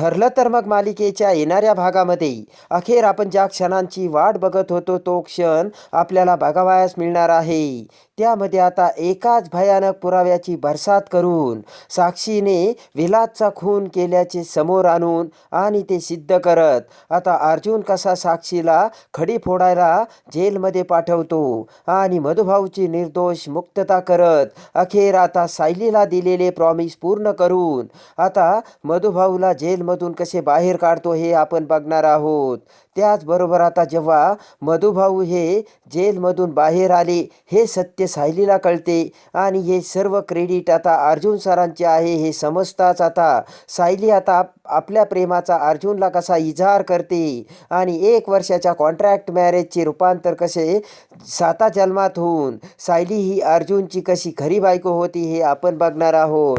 ठरलं तर मग मालिकेच्या येणाऱ्या भागामध्ये अखेर आपण ज्या क्षणांची वाट बघत होतो तो क्षण आपल्याला बघावयास मिळणार आहे. त्यामध्ये आता एकाच भयानक पुराव्याची भरसात करून साक्षीने विलासचा खून केल्याचे समोर आणून आणि ते सिद्ध करत आता अर्जुन कसा साक्षीला खडी फोडायला जेलमध्ये पाठवतो आणि मधुभाऊची निर्दोष मुक्तता करत अखेर आता सायलीला दिलेले प्रॉमिस पूर्ण करून आता मधुभाऊला जेलमधून कसे बाहेर काढतो हे आपण बघणार आहोत. त्याचबरोबर आता जेव्हा मधुभाऊ हे जेलमधून बाहेर आले हे सत्य सायलीला कळते. आणि हे सर्व क्रेडिट आता अर्जुन सरांचे आहे हे समजताच आता. सायली आता आपल्या प्रेमाचा अर्जुनला कसा इजहार करते. आणि एक वर्षाच्या कॉन्ट्रॅक्ट मॅरेजचे रूपांतर कसे साता जन्मात होऊन सायली ही अर्जुनची कशी खरी बायको होती हे आपण बघणार आहोत.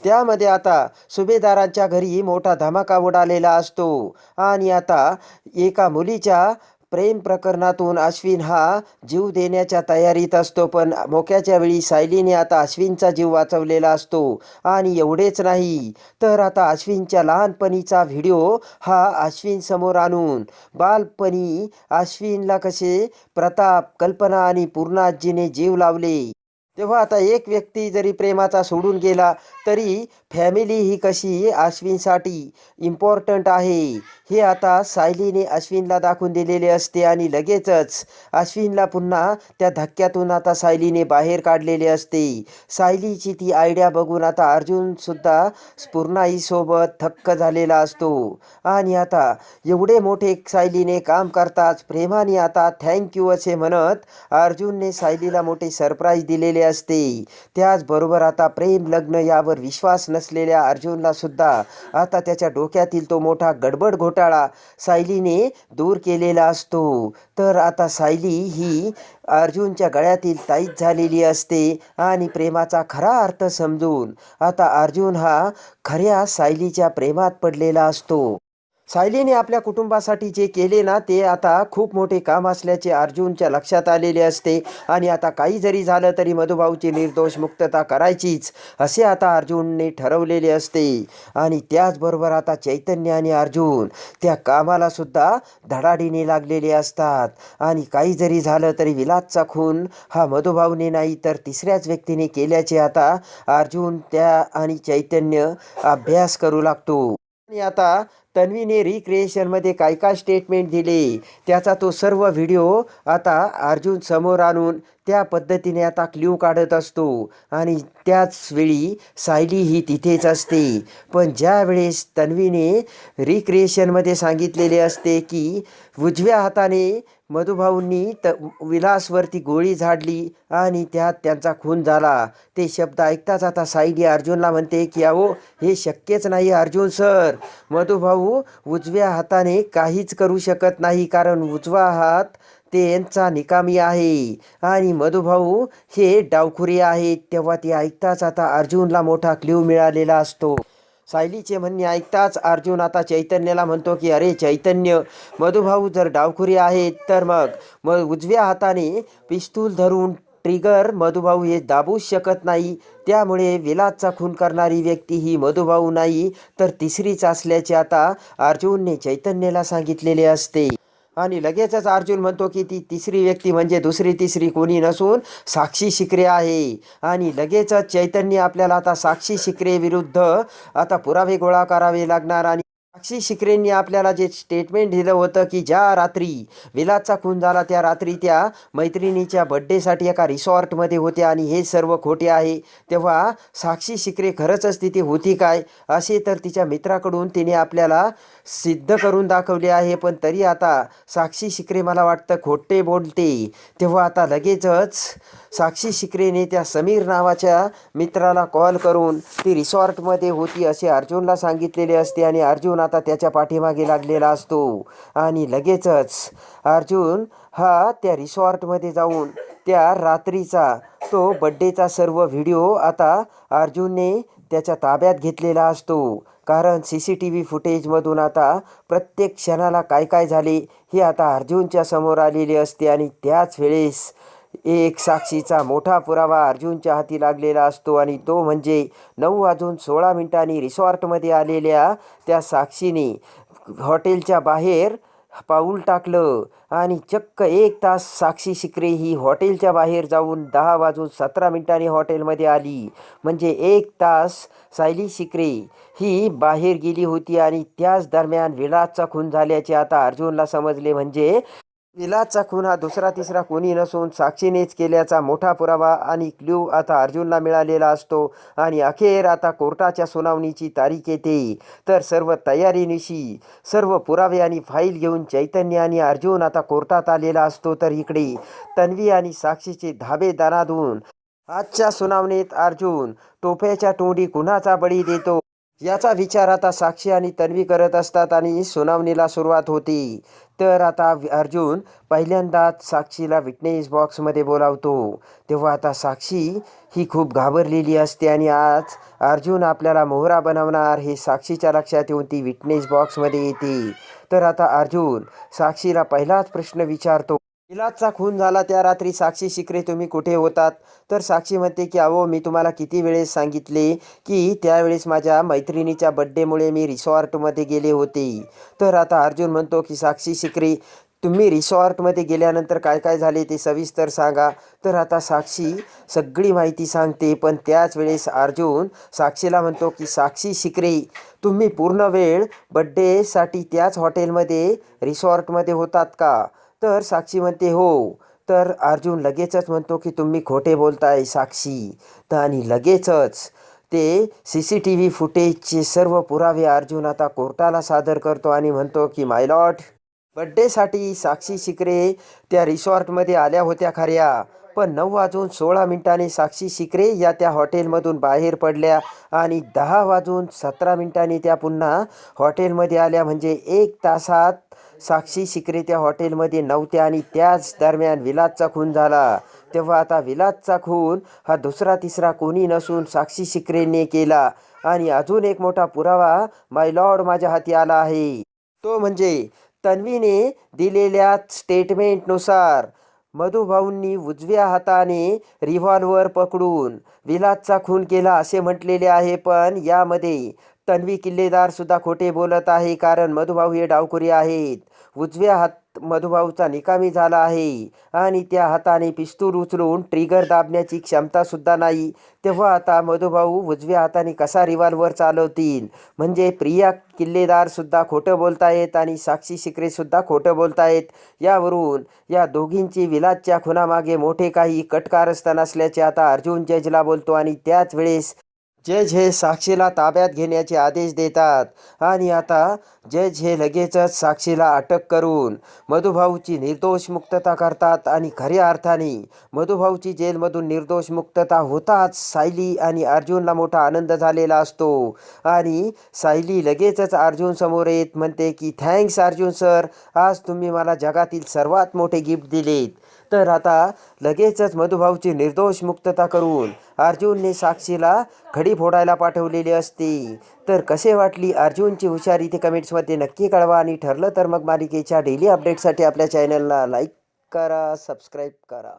त्यामध्ये आता सुभेदारांच्या घरी मोठा धमाका उडालेला असतो. आणि आता एका मुलीच्या प्रेम प्रकरणातून अश्विन हा जीव देण्याच्या तयारीत असतो पण मोक्याच्या वेळी सायलीने आता अश्विनचा जीव वाचवलेला असतो. आणि एवढेच नाही तर आता अश्विनच्या लहानपणीचा व्हिडिओ हा अश्विन समोर आणून बालपणी अश्विनला कसे प्रताप कल्पना आणि पूर्णाजीने जीव लावले. तेव्हा आता एक व्यक्ती जरी प्रेमाचा सोडून गेला तरी फॅमिली ही कशी अश्विनसाठी इम्पॉर्टंट आहे? हे आता सायलीने अश्विनला दाखवून दिलेले असते आणि लगेचच अश्विनला पुन्हा त्या धक्क्यातून आता सायलीने बाहेर काढलेले असते. सायलीची ती आयडिया बघून आता अर्जुनसुद्धा स्फुर्णाईसोबत थक्क झालेला असतो. आणि आता एवढे मोठे सायलीने काम करताच प्रेमाने आता थँक्यू असे म्हणत अर्जुनने सायलीला मोठे सरप्राईज दिलेले असते. त्याचबरोबर आता प्रेम लग्न यावर विश्वास नसलेल्या अर्जुनला सुद्धा आता त्याच्या डोक्यातील तो मोठा गडबड घोटाळा सायलीने दूर केलेला असतो. तर आता सायली ही अर्जुनच्या गळ्यातील ताईत झालेली असते आणि प्रेमाचा खरा अर्थ समजून आता अर्जुन हा खऱ्या सायलीच्या प्रेमात पडलेला असतो. सायलीने आपल्या कुटुंबासाठी जे केले ना ते आता खूप मोठे काम असल्याचे अर्जुनच्या लक्षात आलेले असते. आणि आता काही जरी झालं तरी मधुभाऊची निर्दोष मुक्तता करायचीच असे आता अर्जुनने ठरवलेले असते. आणि त्याचबरोबर आता चैतन्य आणि अर्जुन त्या कामाला सुद्धा धडाडीने लागलेले असतात. आणि काही जरी झालं तरी विलासचा खून हा मधुभाऊने नाही तर तिसऱ्याच व्यक्तीने केल्याचे आता अर्जुन त्या आणि चैतन्य अभ्यास करू लागतो. आणि आता तन्वीने रिक्रिएशनमध्ये काय काय स्टेटमेंट दिले? त्याचा तो सर्व व्हिडिओ आता अर्जुन समोर आणून त्या पद्धतीने आता क्ल्यू काढत असतो. आणि त्याच वेळी सायली ही तिथेच असते. पण ज्या वेळेस तन्वीने रिक्रिएशनमध्ये सांगितलेले असते की उजव्या हाताने मधुभाऊंनी त विलासवरती गोळी झाडली आणि त्यात त्यांचा खून झाला. ते शब्द ऐकताच आता सायली अर्जुनला म्हणते की अहो हे शक्यच नाही अर्जुन सर. मधुभाऊ उजव्या हाताने काहीच करू शकत नाही कारण उजवा हात त्यांचा निकामी आहे. आणि मधुभाऊ हे डावखुरे आहेत. तेव्हा ते ऐकताच आता अर्जुनला मोठा क्ल्यू मिळालेला असतो. सायलीचे म्हणणे ऐकताच अर्जुन आता चैतन्याला म्हणतो की अरे चैतन्य मधुभाऊ जर डावखुरी आहेत तर मग मग उजव्या हाताने पिस्तूल धरून ट्रिगर मधुभाऊ हे दाबूच शकत नाही. त्यामुळे विलासचा खून करणारी व्यक्ती ही मधुभाऊ नाही तर तिसरीच असल्याचे आता अर्जुनने चैतन्यला सांगितलेले असते. आणि लगेचच अर्जुन म्हणतो की ती तिसरी व्यक्ती म्हणजे दुसरी तिसरी कोणी नसून साक्षी शिकरे आहे. आणि लगेचच चैतन्य आपल्याला आता साक्षी शिकरे विरुद्ध आता पुरावे गोळा करावे लागणार आणि साक्षी शिकरेंनी आपल्याला जे स्टेटमेंट दिलं होतं की ज्या रात्री विलासचा खून झाला त्या रात्री त्या मैत्रिणीच्या बड्डेसाठी एका रिसॉर्टमध्ये होत्या आणि हे सर्व खोटे आहे. तेव्हा साक्षी शिकरे खरंचच तिथे होती काय? असे तर तिच्या मित्राकडून तिने आपल्याला सिद्ध करून दाखवले आहे पण तरी आता साक्षी शिकरे मला वाटतं खोटे बोलते. तेव्हा आता लगेचच साक्षी शिकरेने त्या समीर नावाच्या मित्राला कॉल करून ती रिसॉर्टमध्ये होती असे अर्जुनला सांगितलेले असते आणि अर्जुन आता त्याच्या पाठीमागे लागलेला असतो. आणि लगेचच अर्जुन हा त्या रिसॉर्टमध्ये जाऊन त्या रात्रीचा तो बड्डेचा सर्व व्हिडिओ आता अर्जुनने त्याच्या ताब्यात घेतलेला असतो. कारण सी सी टी व्ही फुटेजमधून आता प्रत्येक क्षणाला काय काय झाले हे आता अर्जुनच्या समोर आलेले असते आणि त्याच वेळेस एक साक्षीचा मोठा पुरावा अर्जुनच्या हाती लागलेला असतो आणि तो म्हणजे नऊ वाजून सोळा मिनिटांनी रिसॉर्टमध्ये आलेल्या त्या साक्षीने हॉटेलच्या बाहेर पाऊल टाकलं आणि चक्क एक तास साक्षी शिकरे ही हॉटेलच्या बाहेर जाऊन दहा वाजून सतरा मिनिटांनी हॉटेलमध्ये आली. म्हणजे एक तास सायली शिकरे ही बाहेर गेली होती आणि त्याच दरम्यान विलासचा खून झाल्याचे आता अर्जुनला समजले. म्हणजे विलासचा खून हा दुसरा तिसरा कोणी नसून साक्षीनेच केल्याचा मोठा पुरावा आणि क्ल्यू आता अर्जुनला मिळालेला असतो. आणि अखेर आता कोर्टाच्या सुनावणीची तारीख येते. तर सर्व तयारीनिशी सर्व पुरावे आणि फाईल घेऊन चैतन्य आणि अर्जुन आता कोर्टात आलेला असतो. तर इकडे तन्वी आणि साक्षीचे धाबे दानादून आजच्या सुनावणीत अर्जुन टोप्याच्या तोंडी कुणाचा बळी देतो? याचा विचार आता साक्षी आणि तन्वी करत असतात आणि सुनावणीला सुरुवात होती. तर आता अर्जुन पहिल्यांदाच साक्षीला विटनेस बॉक्समध्ये बोलावतो. तेव्हा आता साक्षी ही खूप घाबरलेली असते आणि आज अर्जुन आपल्याला मोहरा बनवणार हे साक्षीच्या लक्षात येऊन ती विटनेस बॉक्समध्ये येते. तर आता अर्जुन साक्षीला पहिलाच प्रश्न विचारतो. इलाजचा खून झाला. त्या रात्री साक्षी शिकरे तुम्ही कुठे होतात? तर साक्षी म्हणते की अहो मी तुम्हाला किती वेळेस सांगितले की त्यावेळेस माझ्या मैत्रिणीच्या बड्डेमुळे मी रिसॉर्टमध्ये गेले होते. तर आता अर्जुन म्हणतो की साक्षी शिकरे तुम्ही रिसॉर्टमध्ये गेल्यानंतर काय काय झाले ते सविस्तर सांगा. तर आता साक्षी सगळी माहिती सांगते पण त्याच वेळेस अर्जुन साक्षीला म्हणतो की साक्षी शिकरे तुम्ही पूर्ण वेळ बड्डेसाठी त्याच हॉटेलमध्ये रिसॉर्टमध्ये होतात का? तर साक्षी म्हणते हो. तर अर्जुन लगेचच म्हणतो की तुम्ही खोटे बोलताय साक्षी. तर आणि लगेचच ते सी सी टी व्ही फुटेजचे सर्व पुरावे अर्जुन आता कोर्टाला सादर करतो आणि म्हणतो की मायलॉट बड्डेसाठी साक्षी शिकरे त्या रिसॉर्टमध्ये आल्या होत्या खऱ्या पण नऊ वाजून सोळा मिनिटांनी साक्षी शिकरे या त्या हॉटेलमधून बाहेर पडल्या आणि दहा वाजून सतरा मिनिटांनी त्या पुन्हा हॉटेलमध्ये आल्या. म्हणजे एक तासात साक्षी शिकरे त्या हॉटेलमध्ये नव्हत्या आणि त्याच दरम्यान विलासचा खून झाला. तेव्हा आता विलासचा खून हा दुसरा तिसरा कोणी नसून साक्षी शिकरेने केला. आणि अजून एक मोठा पुरावा माय लॉर्ड माझ्या हाती आला आहे. तो म्हणजे तन्वीने दिलेल्या स्टेटमेंटनुसार मधुभाऊंनी उजव्या हाताने रिव्हॉल्वर पकडून विलासचा खून केला असे म्हटलेले आहे पण यामध्ये तन्वी किल्लेदार सुद्धा खोटे बोलत आहे कारण मधुभाऊ हे डावकुरी आहेत. उजव्या हात मधुभाऊचा निकामी झाला आहे आणि त्या हाताने पिस्तूल उचलून ट्रिगर दाबण्याची क्षमता सुद्धा नाही. तेव्हा आता मधुभाऊ उजव्या हाताने कसा रिव्हॉल्वर चालवतील? म्हणजे प्रिया किल्लेदार सुद्धा खोटं बोलतायत आणि साक्षी शिकरे सुद्धा खोटं बोलतायत. यावरून या दोघींची विलाजच्या खुनामागे मोठे काही कटकारस्थान असल्याचे आता अर्जुन जजला बोलतो आणि त्याच वेळेस जज हे साक्षीला ताब्यात घेण्याचे आदेश देतात. आणि आता जज हे लगेचच साक्षीला अटक करून मधुभाऊची निर्दोष मुक्तता करतात आणि खऱ्या अर्थाने मधुभाऊची जेलमधून निर्दोष मुक्तता होताच सायली आणि अर्जुनला मोठा आनंद झालेला असतो. आणि सायली लगेचच अर्जुन समोर येत म्हणते की थँक्स अर्जुन सर आज तुम्ही मला जगातील सर्वात मोठे गिफ्ट दिलेत. तर आता लगेचच मधुभाऊची निर्दोष मुक्तता करून अर्जुनने साक्षीला खडी फोडायला पाठवलेली असते. तर कसे वाटली अर्जुनची हुशारी? ते कमेंट्समध्ये नक्की कळवा आणि ठरलं तर मग मालिकेच्या डेली अपडेटसाठी आपल्या चॅनलला लाईक करा सबस्क्राईब करा.